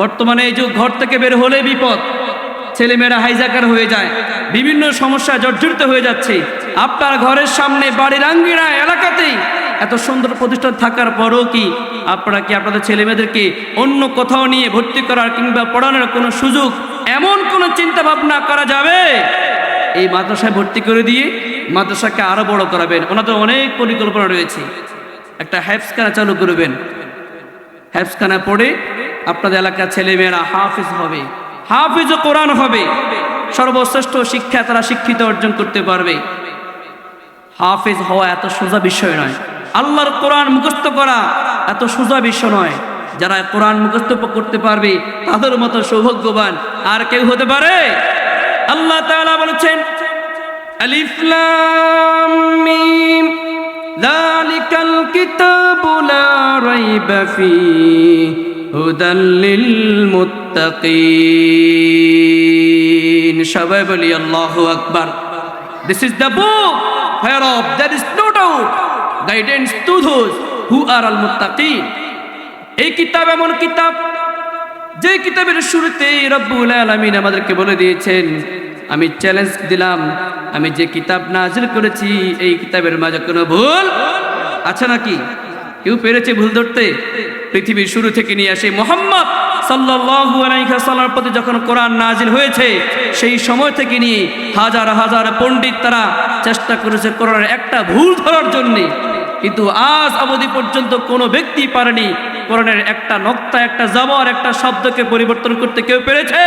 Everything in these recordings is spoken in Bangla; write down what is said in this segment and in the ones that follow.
বর্তমানে এই যুগ ঘর থেকে বের হলে বিপদ। ছেলেমেয়েরা হাইজাকার হয়ে যায়, বিভিন্ন সমস্যা জর্জরিত হয়ে যাচ্ছে। আপনার ঘরের সামনে বাড়ির আঙ্গিনায় এলাকাতেই। এত সুন্দর প্রতিষ্ঠান থাকার পরও কি আপনারা কি আপনাদের ছেলেমেয়েদেরকে অন্য কোথাও নিয়ে ভর্তি করার কিংবা পড়ানোর কোনো সুযোগ, এমন কোনো চিন্তা ভাবনা করা যাবে? এই মাদ্রাসায় ভর্তি করে দিয়ে মাদ্রাসাকে আরও বড় করাবেন। ওনাদের অনেক পরিকল্পনা রয়েছে। একটা হ্যাপসখানা চালু করবেন। হ্যাপসখানা পড়ে আপনাদের এলাকার ছেলেমেয়েরা হাফিজ হবে, হাফিজ ও কোরআন হবে। সর্বশ্রেষ্ঠ শিক্ষা তারা শিক্ষিত অর্জন করতে পারবে। হাফিজ হওয়া এত সোজা বিষয় নয়। আল্লাহর কোরআন মুখস্থ করা এত সোজা বিষয় নয়। যারা কোরআন মুখস্থ করতে পারবে, তাদের মতো সৌভাগ্যবান আর কেউ হতে পারে। আল্লাহ তাআলা বলেছেন, আলিফ লাম মিম, যালিকাল কিতাবু লা রাইবা ফীহি হুদাল লিল মুত্তাকিন সবাই বলি, আল্লাহু আকবার। This is the book whereof there is no doubt, guidance to those who are al muttaqin এই কিতাব এমন কিতাব, যে কিতাবের শুরুতে রব্বুল আলামিন আমাদেরকে বলে দিয়েছেন, আমি চ্যালেঞ্জ দিলাম, আমি যে কিতাব নাজিল করেছি, এই কিতাবের মাঝে কোনো ভুল আছে নাকি? কেউ পেরেছে ভুল ধরতে? পৃথিবীর শুরু থেকে নিয়ে আসে। মোহাম্মদ সাল্লাল্লাহু আলাইহি সাল্লামের প্রতি যখন কোরআন নাজিল হয়েছে, সেই সময় থেকে নিয়ে হাজার হাজার পণ্ডিত তারা চেষ্টা করেছে কোরআনের একটা ভুল ধরার জন্যে। কিন্তু আজ অবধি পর্যন্ত কোনো ব্যক্তি পারেনি কোরআনের একটা নক্তা, একটা জাবর, একটা শব্দকে পরিবর্তন করতে কেউ পেরেছে?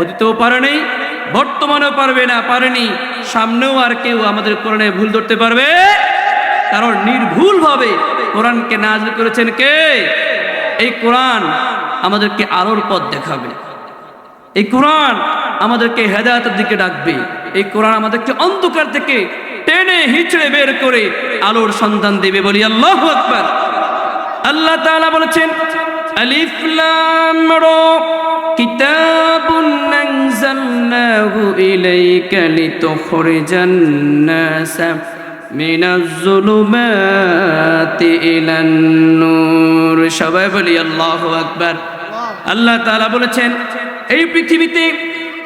অতীতেও পারেনি, বর্তমানেও পারবে না, পারেনি, সামনেও আর কেউ আমাদের কোরআনে ভুল ধরতে পারবে? কারণ নির্ভুলভাবে কোরআনকে নাজিল করেছেন কে? এই কোরআন আমাদেরকে আলোর পথ দেখাবে। এই কোরআন আমাদেরকে হেদায়তের দিকে ডাকবে। এই কোরআন আমাদেরকে অন্ধকার থেকে টেনে হিচড়ে বের করে আলোর সন্ধান দেবে বলি আল্লাহ আকবার। আল্লাহ তাআলা বলেছেন, আলিফ লাম সবাই বলি আল্লাহু আকবার। আল্লাহ তাআলা বলেছেন, এই পৃথিবীতে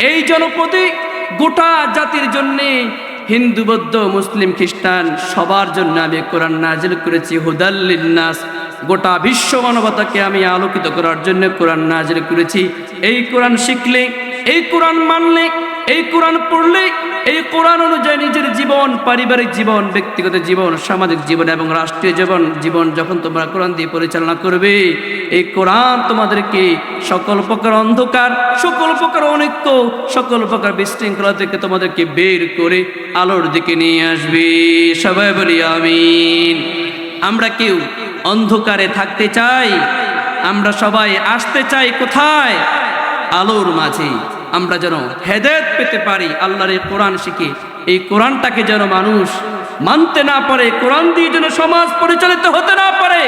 এই জনপদে গোটা জাতির জন্যে হিন্দু, বৌদ্ধ, মুসলিম, খ্রিস্টান সবার জন্য আমি কোরআন নাজিল করেছি হুদাল্লিন নাস গোটা বিশ্ব মানবতাকে আমি আলোকিত করার জন্য কোরআন নাজিল করেছি। এই কোরআন শিখলে, এই কোরআন মানলে, এই কোরআন পড়লে এই কোরআন অনুযায়ী নিজের জীবন, পারিবারিক জীবন, ব্যক্তিগত জীবন, সামাজিক জীবন এবং রাষ্ট্রীয় জীবন জীবন যখন তোমরা কোরআন দিয়ে পরিচালনা করবে, এই কোরআন তোমাদেরকে সকল প্রকার অন্ধকার, সকল প্রকার অনৈক্য সকল প্রকার বিশৃঙ্খলা থেকে তোমাদেরকে বের করে আলোর দিকে নিয়ে আসবে। সবাই বলি আমিন। আমরা কেউ অন্ধকারে থাকতে চাই, আমরা সবাই আসতে চাই কোথায়? আলোর মাঝে। আমরা যেন হেদায়ত পেতে পারি আল্লাহর এই কোরআন শিখে। এই কোরআনটাকে যেন মানুষ মানতে না পারে, কোরআন দিয়ে যেন সমাজ পরিচালিত হতে না পারে,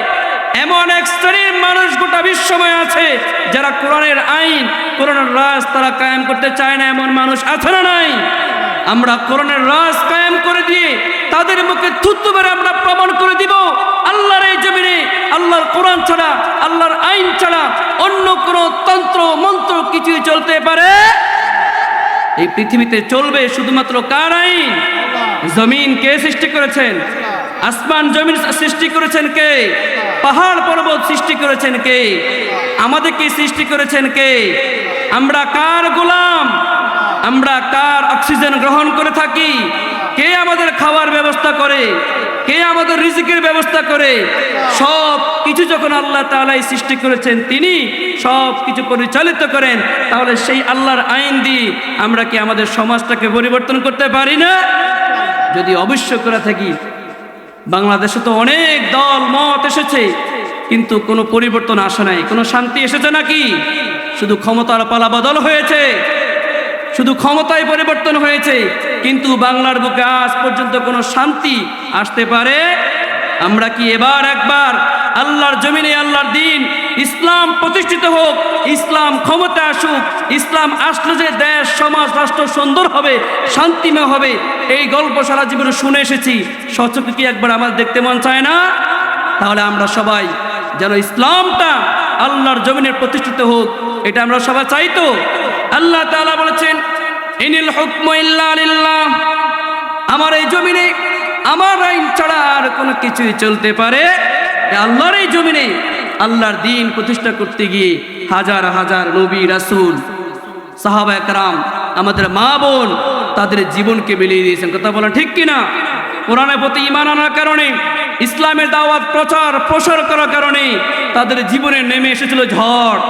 এমন এক শ্রেণির মানুষ গোটা বিশ্বময় আছে যারা কোরআনের আইন, কোরআনের রাজ তারা কায়েম করতে চায় না, এমন মানুষ আছে না নাই? আমরা কোরআনের রাজ কায়েম করে দিয়ে তাদের মুখে থুতু মেরে আমরা প্রমাণ করে দিব, আল্লাহর এই জমিনে আল্লাহর কোরআন ছাড়া, আল্লাহর আইন ছাড়া অন্য কোনো তন্ত্র, মন্ত্র কিছুই চলতে পারে? এই পৃথিবীতে চলবে শুধুমাত্র কার আইন? জমিন কে সৃষ্টি করেছেন? আসমান, জমিন সৃষ্টি করেছেন কে? পাহাড়, পর্বত সৃষ্টি করেছেন কে? আমাদেরকে সৃষ্টি করেছেন কে? আমরা কার গোলাম? আমরা কার অক্সিজেন গ্রহণ করে থাকি? কে আমাদের খাওয়ার ব্যবস্থা করে? কে আমাদের রিজিকের ব্যবস্থা করে? সব কিছু যখন আল্লাহ তালাই সৃষ্টি করেছেন, তিনি সব কিছু পরিচালিত করেন। তাহলে সেই আল্লাহর আইন দিয়ে আমরা কি আমাদের সমাজটাকে পরিবর্তন করতে পারি না? যদি অবশ্য করে থাকি, বাংলাদেশে তো অনেক দল মত এসেছে, কিন্তু কোনো পরিবর্তন আসে নাই, কোনো শান্তি এসেছে নাকি? শুধু ক্ষমতার পালা বদল হয়েছে। শুধু ক্ষমতায় পরিবর্তন হয়েছে, কিন্তু বাংলার বুকে আজ পর্যন্ত কোনো শান্তি আসতে পারে? আমরা কি এবার একবার আল্লাহর জমিনে আল্লাহর দিন, ইসলাম প্রতিষ্ঠিত হোক, ইসলাম ক্ষমতা আসুক, ইসলাম আসলে যে দেশ, সমাজ, রাষ্ট্র সুন্দর হবে, শান্তিময় হবে, এই গল্প সারা জীবনে শুনে এসেছি। সচকে কি একবার আমার দেখতে মন চায় না? তাহলে আমরা সবাই যেন ইসলামটা আল্লাহর জমিনে প্রতিষ্ঠিত হোক, এটা আমরা সবাই চাই তো? আল্লাহ তাআলা বলেছেন, ইনিল হুকমু ইল্লা লিল্লাহ। আমার এই জমিনে, আমার আইন ছাড়া আর কোনো কিছুই চলতে পারে। আল্লাহর এই জমিনে, আল্লাহর দিন প্রতিষ্ঠা করতে গিয়ে হাজার হাজার নবী, রাসূল, সাহাবা একরাম, আমাদের মা বোন, তাদের জীবনকে বিলিয়ে দিয়েছেন। কথা বলেন ঠিক কিনা? কোরআনের প্রতি ইমান আনার কারণে, ইসলামের দাওয়াত, প্রচার, প্রসার করার কারণে তাদের জীবনে নেমে এসেছিল ঝড়।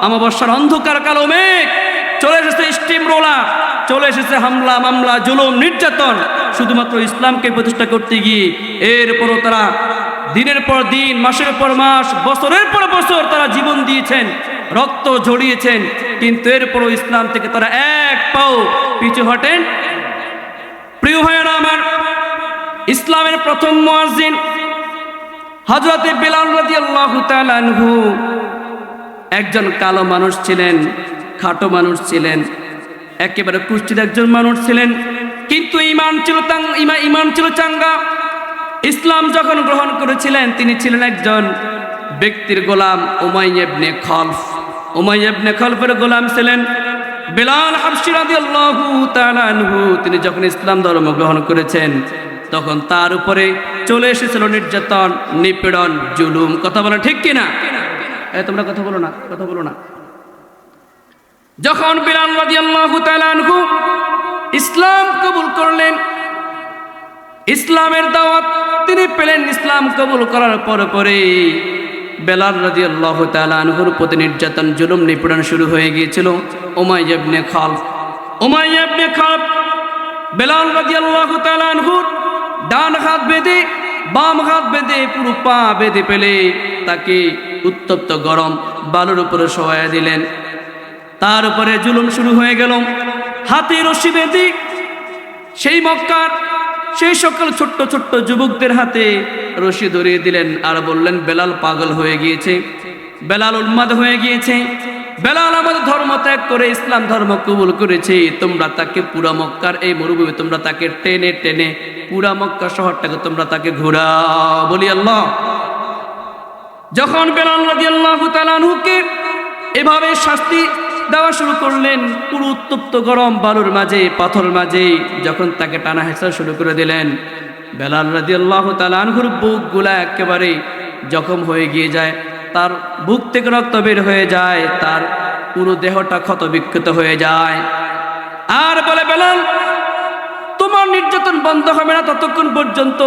আমাবস্যার অন্ধকার কালো মেঘ। চলে এসেছে স্টিম রোলার চলে এসেছে হামলা, মামলা, জুলুম, নির্যাতন। শুধুমাত্র ইসলামকে প্রতিষ্ঠা করতে গিয়ে এরপরও তারা দিনের পর দিন, মাসের পর মাস, বছরের পর বছর তারা জীবন দিয়েছেন, রক্ত ঝরিয়েছেন, কিন্তু এরপরও ইসলাম থেকে তারা এক পাও পিছু হটেন। প্রিয় ভাইয়েরা আমার, ইসলামের প্রথম মুয়াজ্জিন হজরতে বেলাল তাআলা আনহু একজন কালো মানুষ ছিলেন। খাটো মানুষ ছিলেন, একেবারে কুষ্টির একজন মানুষ ছিলেন। কিন্তু ইমান ছিল ইমান ছিল চাঙ্গা। ইসলাম যখন গ্রহণ করেছিলেন, তিনি ছিলেন একজন ব্যক্তির গোলাম উমাইয়াবনে খলফ। উমাইয়াবনে খলফের গোলাম ছিলেন। বেলাল হাবশি রাদিয়াল্লাহু তাআলা তিনি যখন ইসলাম ধর্ম গ্রহণ করেছেন, তখন তার উপরে চলে এসেছিল নির্যাতন, নিপীড়ন, জুলুম। কথা বলা ঠিক কিনা? এ, তোমরা কথা বলো না, কথা বলো না। যখন বিলাল ইসলাম কবুল করলেন, ইসলামের দাওয়াত তিনি পেলেন ইসলাম কবুল করার পরে পরে বেলাল রাদিয়াল্লাহু তাআলা আনহুর প্রতি নির্যাতন, জুলুম নিপীড়ন শুরু হয়ে গিয়েছিল। উমাইয়া ইবনে খালফ উমাইয়া ইবনে খালফ বেলাল রাদিয়াল্লাহু তাআলা আনহুর ডান হাত বেঁধে, বাম হাত বেঁধে, পুরো পা বেঁধে পেলে তাকে উত্তপ্ত গরম বালুর উপরে শোয়া দিলেন। তার উপরে জুলুম শুরু হয়ে গেল। হাতে রশি বেঁধে সেই মক্কার সেই সকল ছোট্ট ছোট্ট যুবকদের হাতে রশি ধরিয়ে দিলেন আর বললেন, বেলাল পাগল হয়ে গিয়েছে, বেলাল উন্মাদ হয়ে গিয়েছে, বেলাল আমাদের ধর্ম ত্যাগ করে, ইসলাম ধর্ম কবুল করেছে, তোমরা তাকে পুরা মক্কার এই মরুভূমি তোমরা তাকে টেনে টেনে পুরা মক্কা শহরটাকে তোমরা তাকে ঘুরাও, বলি আল্লাহ। যখন বেলাল তাআলা আনহুকে এভাবে শাস্তি দেওয়া শুরু করলেন পুরো উত্তপ্ত গরম বালুর মাঝে, পাথর মাঝে, যখন তাকে টানা হেঁচা শুরু করে দিলেন। বেলাল রাদিয়াল্লাহু তাআলা আনহুর বুকগুলা একেবারে জখম হয়ে গিয়ে যায়, তার বুক থেকে রক্ত বের হয়ে যায়, তার পুরো দেহটা ক্ষত বিক্ষত হয়ে যায়। আর বলে, বেলাল, তোমার নির্যাতন বন্ধ হবে না ততক্ষণ পর্যন্ত,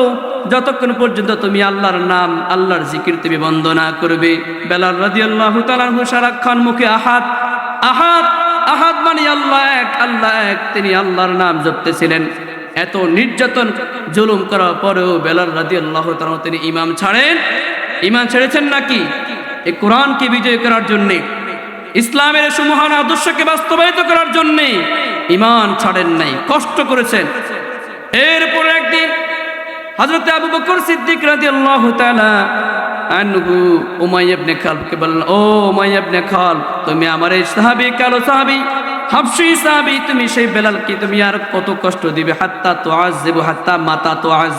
যতক্ষণ পর্যন্ত তুমি আল্লাহর নাম, আল্লাহর জিকির তুমি বন্ধ না করবে। বেলাল রাদিয়াল্লাহু তাআলা সারাক্ষণ মুখে আহাত আহাত আহাদ মানে আল্লাহ এক আল্লাহ এক। তিনি আল্লাহর নাম জপতেছিলেন। এত নির্যাতন, জুলুম করার পরেও বেলাল রাদিয়াল্লাহু তাআলা তিনি ইমাম ছাড়েন। ইমান ছেড়েছেন নাকি? এই কোরআনকে বিজয় করার জন্যে, ইসলামের সুমহান আদর্শকে বাস্তবায়িত করার জন্য ইমান ছাড়েন নাই, কষ্ট করেছেন। এরপর একদিন হযরত আবু বকর সিদ্দিক রাদিয়াল্লাহু তাআলা আনহু উমাই আপনি খালকে বললেন, ও উমাই আপনি খাল, তুমি আমার এই সাহাবি, কালো সাহাবি, হাফসি সাহাবি, তুমি সেই বেলালকে তুমি আর কত কষ্ট দিবে? হাত্তা তো আজ দেবো হাত্তা মাতা তুআয